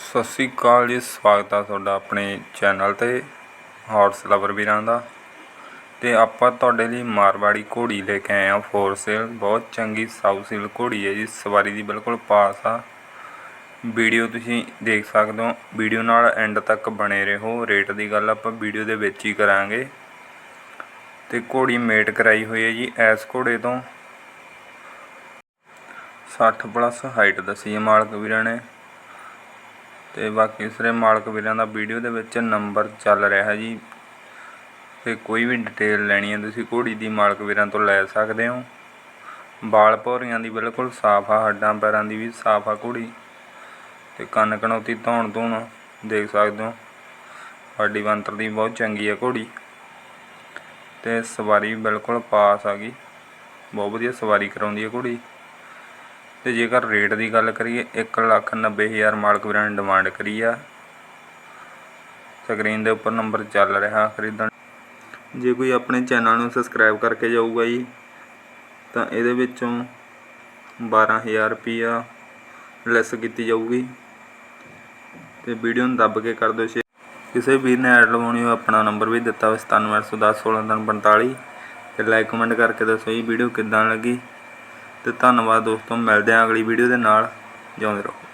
ਸਤਿ ਸ਼੍ਰੀ ਅਕਾਲ ਜੀ, ਸਵਾਗਤ ਆ ਤੁਹਾਡਾ ਆਪਣੇ ਚੈਨਲ ਤੇ ਹਾਰਸ ਲਵਰ ਵੀਰਾਂ ਦਾ। ਤੇ ਆਪਾਂ ਤੁਹਾਡੇ ਲਈ ਮਾਰਵਾੜੀ ਘੋੜੀ ਲੈ ਕੇ ਆਏ ਆ ਫੋਰ ਸੇਲ ਬਹੁਤ ਚੰਗੀ ਸਾਊ ਸੇਲ ਘੋੜੀ ਹੈ ਜੀ, ਸਵਾਰੀ ਦੀ ਬਿਲਕੁਲ ਪਾਸ ਆ। ਵੀਡੀਓ ਤੁਸੀਂ ਦੇਖ ਸਕਦੇ ਹੋ, ਵੀਡੀਓ ਨਾਲ ਐਂਡ ਤੱਕ ਬਣੇ ਰਹੋ। ਰੇਟ ਦੀ ਗੱਲ ਆਪਾਂ ਵੀਡੀਓ ਦੇ ਵਿੱਚ ਹੀ ਕਰਾਂਗੇ। ਤੇ ਘੋੜੀ ਮੇਟ ਕਰਾਈ ਹੋਈ ਹੈ ਜੀ ਐਸ ਘੋੜੇ ਤੋਂ। 60 ਪਲੱਸ ਹਾਈਟ ਦੱਸੀ ਹੈ ਮਾਲਕ ਵੀਰਾਂ ਨੇ। ਤੇ ਬਾਕੀ ਸਾਰੇ ਮਾਲਕ ਵੀਰਾਂ ਦਾ ਵੀਡੀਓ ਦੇ ਵਿੱਚ ਨੰਬਰ ਚੱਲ ਰਿਹਾ ਜੀ। ਤੇ ਕੋਈ ਵੀ ਡਿਟੇਲ ਲੈਣੀ ਹੈ, ਤੁਸੀਂ ਘੋੜੀ ਦੀ ਮਾਲਕ ਵੀਰਾਂ ਤੋਂ ਲੈ ਸਕਦੇ ਹੋ। ਬਾਲ ਭੌਰੀਆਂ ਦੀ ਬਿਲਕੁਲ ਸਾਫ਼ ਆ, ਹੱਡਾਂ ਪੈਰਾਂ ਦੀ ਵੀ ਸਾਫ਼ ਆ ਘੋੜੀ। ਤੇ ਕੰਨ ਕਣੋਤੀ ਧੌਣ ਧੂਣ ਦੇਖ ਸਕਦੇ ਹੋ। ਸਾਡੀ ਬੰਤਰ ਦੀ ਬਹੁਤ ਚੰਗੀ ਆ ਘੋੜੀ। ਤੇ ਸਵਾਰੀ ਬਿਲਕੁਲ ਪਾਸ ਆ ਗਈ। ਬਹੁਤ ਵਧੀਆ ਸਵਾਰੀ ਕਰਾਉਂਦੀ ਹੈ ਘੋੜੀ। ਅਤੇ ਜੇਕਰ ਰੇਟ ਦੀ ਗੱਲ ਕਰੀਏ 190000 ਮਾਲਕ ਵੀਰਾਂ ਨੇ ਡਿਮਾਂਡ ਕਰੀ ਆ। ਸਕਰੀਨ ਦੇ ਉੱਪਰ ਨੰਬਰ ਚੱਲ ਰਿਹਾ ਖਰੀਦਣ। ਜੇ ਕੋਈ ਆਪਣੇ ਚੈਨਲ ਨੂੰ ਸਬਸਕ੍ਰਾਈਬ ਕਰਕੇ ਜਾਊਗਾ ਜੀ, ਤਾਂ ਇਹਦੇ ਵਿੱਚੋਂ 12000 ਰੁਪਿਆ ਲੈਸ ਕੀਤੀ ਜਾਊਗੀ। ਤੇ ਵੀਡੀਓ ਨੂੰ ਦੱਬ ਕੇ ਕਰ ਦਿਓ ਸ਼ੇਅਰ ਕਿਸੇ ਵੀਰ ਨੇ ਐਡ ਲਵਾਉਣੀ ਹੋ ਆਪਣਾ ਨੰਬਰ ਵੀ ਦਿੱਤਾ ਹੋਇਆ 97101645 ਤੇ ਲਾਈਕ ਕਮੈਂਟ ਕਰਕੇ ਦੱਸੋ ਜੀ ਵੀਡੀਓ ਕਿੱਦਾਂ ਲੱਗੀ? ਤੇ ਧੰਨਵਾਦ ਦੋਸਤੋ ਮਿਲਦੇ ਹਾਂ ਅਗਲੀ ਵੀਡੀਓ ਦੇ ਨਾਲ। ਜਿਉਂਦੇ ਰਹੋ।